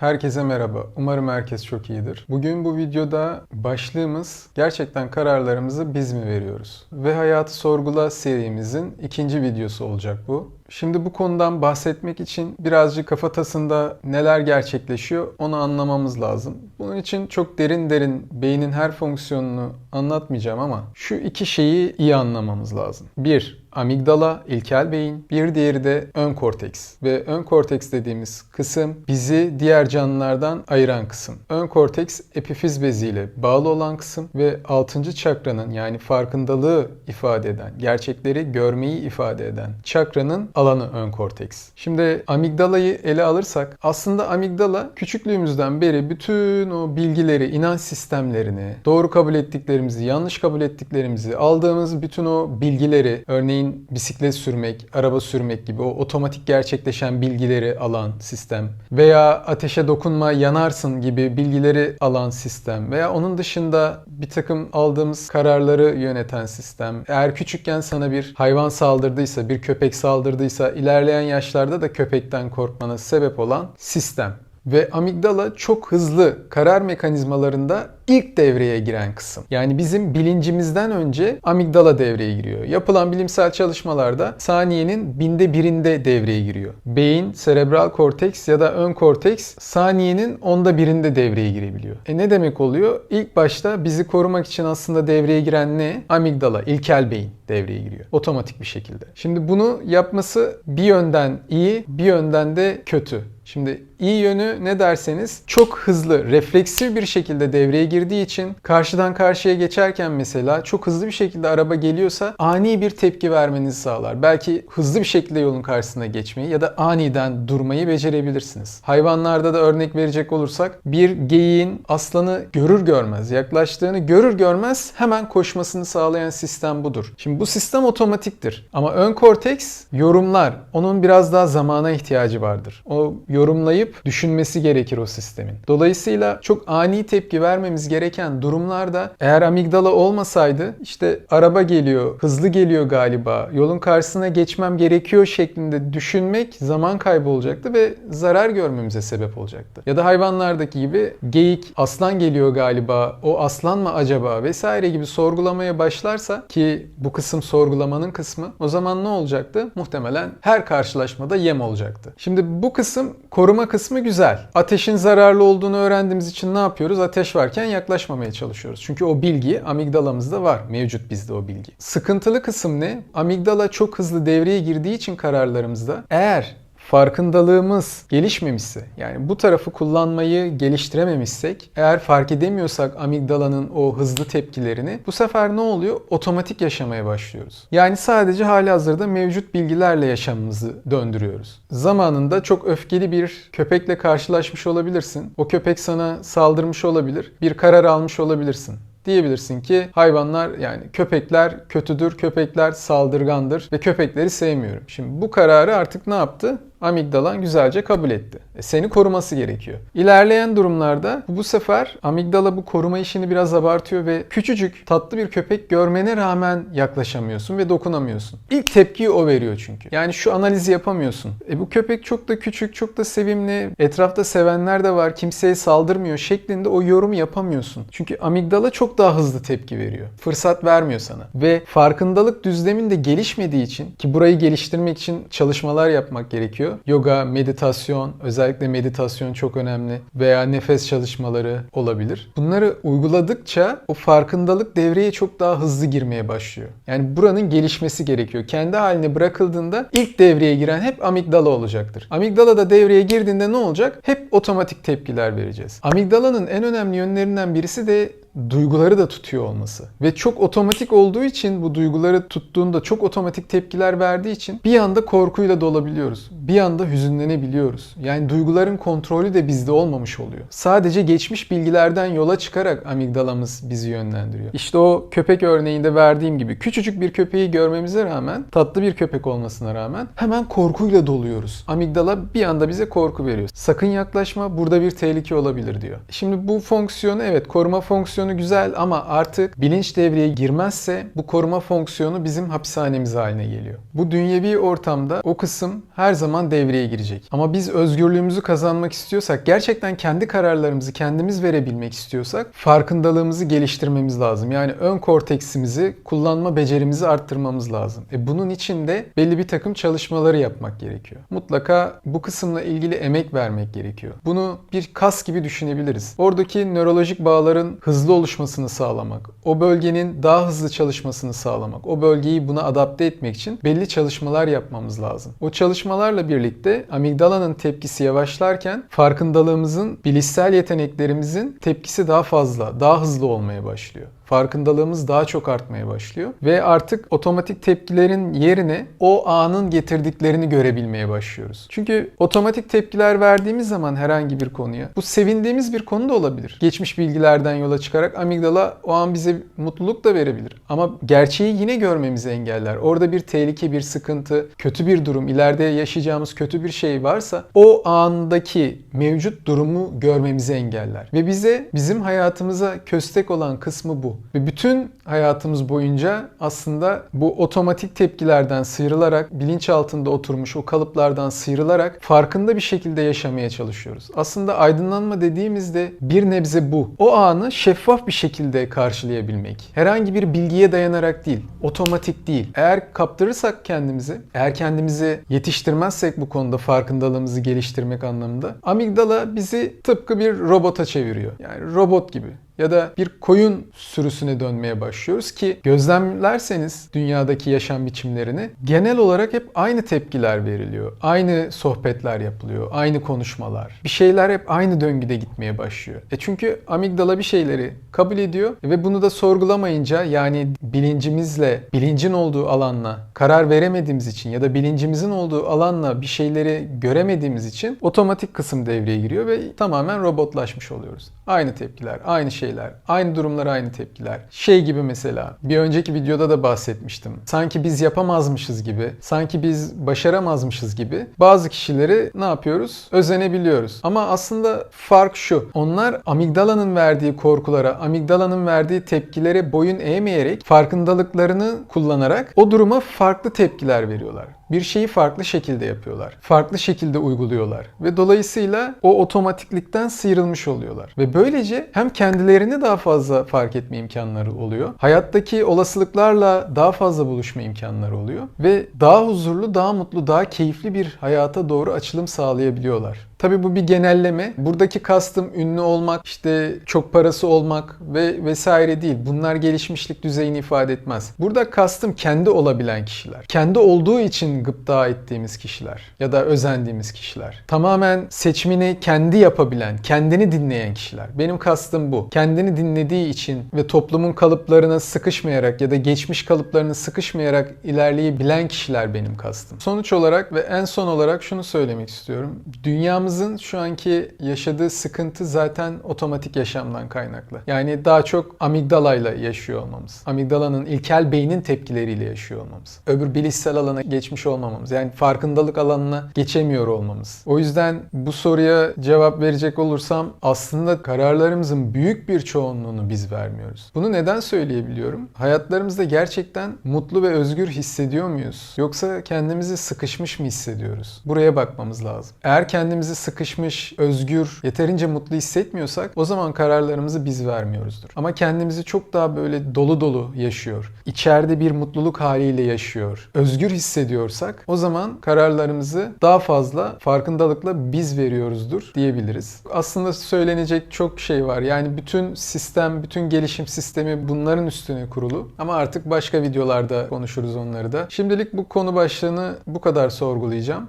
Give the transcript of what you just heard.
Herkese merhaba. Umarım herkes çok iyidir. Bugün bu videoda başlığımız gerçekten kararlarımızı biz mi veriyoruz? Ve Hayatı Sorgula serimizin ikinci videosu olacak bu. Şimdi bu konudan bahsetmek için birazcık kafatasında neler gerçekleşiyor onu anlamamız lazım. Bunun için çok derin derin beynin her fonksiyonunu anlatmayacağım ama şu iki şeyi iyi anlamamız lazım. Bir, amigdala, ilkel beyin. Bir diğeri de ön korteks. Ve ön korteks dediğimiz kısım bizi diğer canlılardan ayıran kısım. Ön korteks epifiz beziyle bağlı olan kısım ve 6. çakranın yani farkındalığı ifade eden, gerçekleri görmeyi ifade eden çakranın alanı ön korteks. Şimdi amigdalayı ele alırsak aslında amigdala küçüklüğümüzden beri bütün o bilgileri, inanç sistemlerini, doğru kabul ettiklerimizi, yanlış kabul ettiklerimizi, aldığımız bütün o bilgileri, örneğin bisiklet sürmek, araba sürmek gibi o otomatik gerçekleşen bilgileri alan sistem veya ateşe dokunma yanarsın gibi bilgileri alan sistem veya onun dışında bir takım aldığımız kararları yöneten sistem. Eğer küçükken sana bir hayvan saldırdıysa, bir köpek saldırdıysa ilerleyen yaşlarda da köpekten korkmana sebep olan sistem. Ve amigdala çok hızlı karar mekanizmalarında ilk devreye giren kısım. Yani bizim bilincimizden önce amigdala devreye giriyor. Yapılan bilimsel çalışmalarda saniyenin binde birinde devreye giriyor. Beyin, serebral korteks ya da ön korteks saniyenin onda birinde devreye girebiliyor. E ne demek oluyor? İlk başta bizi korumak için aslında devreye giren ne? Amigdala, ilkel beyin devreye giriyor. Otomatik bir şekilde. Şimdi bunu yapması bir yönden iyi, bir yönden de kötü. Şimdi iyi yönü ne derseniz çok hızlı, refleksif bir şekilde devreye girdiği için karşıdan karşıya geçerken mesela çok hızlı bir şekilde araba geliyorsa ani bir tepki vermenizi sağlar. Belki hızlı bir şekilde yolun karşısına geçmeyi ya da aniden durmayı becerebilirsiniz. Hayvanlarda da örnek verecek olursak bir geyiğin aslanı görür görmez yaklaştığını görür görmez hemen koşmasını sağlayan sistem budur. Şimdi bu sistem otomatiktir ama ön korteks yorumlar. Onun biraz daha zamana ihtiyacı vardır. O yorumlayıp düşünmesi gerekir o sistemin. Dolayısıyla çok ani tepki vermemiz gereken durumlarda eğer amigdala olmasaydı işte araba geliyor, hızlı geliyor galiba, yolun karşısına geçmem gerekiyor şeklinde düşünmek zaman kaybı olacaktı ve zarar görmemize sebep olacaktı. Ya da hayvanlardaki gibi geyik aslan geliyor galiba, o aslan mı acaba vesaire gibi sorgulamaya başlarsa ki bu kısım sorgulamanın kısmı o zaman ne olacaktı? Muhtemelen her karşılaşmada yem olacaktı. Şimdi bu kısım koruma kısmı güzel. Ateşin zararlı olduğunu öğrendiğimiz için ne yapıyoruz? Ateş varken yaklaşmamaya çalışıyoruz. Çünkü o bilgi amigdalamızda var. Mevcut bizde o bilgi. Sıkıntılı kısım ne? Amigdala çok hızlı devreye girdiği için kararlarımızda eğer farkındalığımız gelişmemişse yani bu tarafı kullanmayı geliştirememişsek eğer fark edemiyorsak amigdalanın o hızlı tepkilerini bu sefer ne oluyor? Otomatik yaşamaya başlıyoruz. Yani sadece hali hazırda mevcut bilgilerle yaşamımızı döndürüyoruz. Zamanında çok öfkeli bir köpekle karşılaşmış olabilirsin. O köpek sana saldırmış olabilir. Bir karar almış olabilirsin diyebilirsin ki hayvanlar yani köpekler kötüdür, köpekler saldırgandır ve köpekleri sevmiyorum. Şimdi bu kararı artık ne yaptı? Amigdalan güzelce kabul etti. E, seni koruması gerekiyor. İlerleyen durumlarda bu sefer amigdala bu koruma işini biraz abartıyor ve küçücük tatlı bir köpek görmene rağmen yaklaşamıyorsun ve dokunamıyorsun. İlk tepkiyi o veriyor çünkü. Yani şu analizi yapamıyorsun. E bu köpek çok da küçük, çok da sevimli, etrafta sevenler de var, kimseye saldırmıyor şeklinde o yorumu yapamıyorsun. Çünkü amigdala çok daha hızlı tepki veriyor. Fırsat vermiyor sana. Ve farkındalık düzlemin de gelişmediği için ki burayı geliştirmek için çalışmalar yapmak gerekiyor gerekiyor. Yoga, meditasyon, özellikle meditasyon çok önemli veya nefes çalışmaları olabilir. Bunları uyguladıkça o farkındalık devreye çok daha hızlı girmeye başlıyor. Yani buranın gelişmesi gerekiyor. Kendi haline bırakıldığında ilk devreye giren hep amigdala olacaktır. Amigdala da devreye girdiğinde ne olacak? Hep otomatik tepkiler vereceğiz. Amigdalanın en önemli yönlerinden birisi de duyguları da tutuyor olması. Ve çok otomatik olduğu için bu duyguları tuttuğunda çok otomatik tepkiler verdiği için bir anda korkuyla dolabiliyoruz. Bir anda hüzünlenebiliyoruz. Yani duyguların kontrolü de bizde olmamış oluyor. Sadece geçmiş bilgilerden yola çıkarak amigdalamız bizi yönlendiriyor. İşte o köpek örneğinde verdiğim gibi küçücük bir köpeği görmemize rağmen tatlı bir köpek olmasına rağmen hemen korkuyla doluyoruz. Amigdala bir anda bize korku veriyor. Sakın yaklaşma burada bir tehlike olabilir diyor. Şimdi bu fonksiyonu evet koruma fonksiyonu fonksiyonu güzel ama artık bilinç devreye girmezse bu koruma fonksiyonu bizim hapishanemiz haline geliyor. Bu dünyevi ortamda o kısım her zaman devreye girecek. Ama biz özgürlüğümüzü kazanmak istiyorsak, gerçekten kendi kararlarımızı kendimiz verebilmek istiyorsak farkındalığımızı geliştirmemiz lazım. Yani ön korteksimizi, kullanma becerimizi arttırmamız lazım. E bunun için de belli bir takım çalışmaları yapmak gerekiyor. Mutlaka bu kısımla ilgili emek vermek gerekiyor. Bunu bir kas gibi düşünebiliriz. Oradaki nörolojik bağların hızlı oluşmasını sağlamak, o bölgenin daha hızlı çalışmasını sağlamak, o bölgeyi buna adapte etmek için belli çalışmalar yapmamız lazım. O çalışmalarla birlikte amigdalanın tepkisi yavaşlarken farkındalığımızın, bilişsel yeteneklerimizin tepkisi daha fazla, daha hızlı olmaya başlıyor farkındalığımız daha çok artmaya başlıyor ve artık otomatik tepkilerin yerine o anın getirdiklerini görebilmeye başlıyoruz. Çünkü otomatik tepkiler verdiğimiz zaman herhangi bir konuya bu sevindiğimiz bir konu da olabilir. Geçmiş bilgilerden yola çıkarak amigdala o an bize mutluluk da verebilir. Ama gerçeği yine görmemizi engeller. Orada bir tehlike, bir sıkıntı, kötü bir durum, ileride yaşayacağımız kötü bir şey varsa o andaki mevcut durumu görmemizi engeller. Ve bize bizim hayatımıza köstek olan kısmı bu. Ve bütün hayatımız boyunca aslında bu otomatik tepkilerden sıyrılarak, bilinç altında oturmuş o kalıplardan sıyrılarak farkında bir şekilde yaşamaya çalışıyoruz. Aslında aydınlanma dediğimizde bir nebze bu. O anı şeffaf bir şekilde karşılayabilmek. Herhangi bir bilgiye dayanarak değil, otomatik değil. Eğer kaptırırsak kendimizi, eğer kendimizi yetiştirmezsek bu konuda farkındalığımızı geliştirmek anlamında amigdala bizi tıpkı bir robota çeviriyor. Yani robot gibi ya da bir koyun sürüsüne dönmeye başlıyoruz ki gözlemlerseniz dünyadaki yaşam biçimlerini genel olarak hep aynı tepkiler veriliyor. Aynı sohbetler yapılıyor, aynı konuşmalar. Bir şeyler hep aynı döngüde gitmeye başlıyor. E çünkü amigdala bir şeyleri kabul ediyor ve bunu da sorgulamayınca yani bilincimizle, bilincin olduğu alanla karar veremediğimiz için ya da bilincimizin olduğu alanla bir şeyleri göremediğimiz için otomatik kısım devreye giriyor ve tamamen robotlaşmış oluyoruz. Aynı tepkiler, aynı şeyler, aynı durumlar, aynı tepkiler. Şey gibi mesela, bir önceki videoda da bahsetmiştim. Sanki biz yapamazmışız gibi, sanki biz başaramazmışız gibi bazı kişileri ne yapıyoruz? Özenebiliyoruz. Ama aslında fark şu. Onlar amigdalanın verdiği korkulara, amigdalanın verdiği tepkilere boyun eğmeyerek farkındalıklarını kullanarak o duruma farklı tepkiler veriyorlar bir şeyi farklı şekilde yapıyorlar. Farklı şekilde uyguluyorlar. Ve dolayısıyla o otomatiklikten sıyrılmış oluyorlar. Ve böylece hem kendilerini daha fazla fark etme imkanları oluyor. Hayattaki olasılıklarla daha fazla buluşma imkanları oluyor. Ve daha huzurlu, daha mutlu, daha keyifli bir hayata doğru açılım sağlayabiliyorlar. Tabii bu bir genelleme. Buradaki kastım ünlü olmak, işte çok parası olmak ve vesaire değil. Bunlar gelişmişlik düzeyini ifade etmez. Burada kastım kendi olabilen kişiler. Kendi olduğu için gıpta ettiğimiz kişiler ya da özendiğimiz kişiler. Tamamen seçimini kendi yapabilen, kendini dinleyen kişiler. Benim kastım bu. Kendini dinlediği için ve toplumun kalıplarına sıkışmayarak ya da geçmiş kalıplarına sıkışmayarak ilerleyebilen kişiler benim kastım. Sonuç olarak ve en son olarak şunu söylemek istiyorum. Dünyamız Dünyamızın şu anki yaşadığı sıkıntı zaten otomatik yaşamdan kaynaklı. Yani daha çok amigdalayla yaşıyor olmamız. Amigdalanın ilkel beynin tepkileriyle yaşıyor olmamız. Öbür bilişsel alana geçmiş olmamamız. Yani farkındalık alanına geçemiyor olmamız. O yüzden bu soruya cevap verecek olursam aslında kararlarımızın büyük bir çoğunluğunu biz vermiyoruz. Bunu neden söyleyebiliyorum? Hayatlarımızda gerçekten mutlu ve özgür hissediyor muyuz? Yoksa kendimizi sıkışmış mı hissediyoruz? Buraya bakmamız lazım. Eğer kendimizi sıkışmış, özgür, yeterince mutlu hissetmiyorsak o zaman kararlarımızı biz vermiyoruzdur. Ama kendimizi çok daha böyle dolu dolu yaşıyor. İçeride bir mutluluk haliyle yaşıyor. Özgür hissediyorsak o zaman kararlarımızı daha fazla farkındalıkla biz veriyoruzdur diyebiliriz. Aslında söylenecek çok şey var. Yani bütün sistem, bütün gelişim sistemi bunların üstüne kurulu. Ama artık başka videolarda konuşuruz onları da. Şimdilik bu konu başlığını bu kadar sorgulayacağım.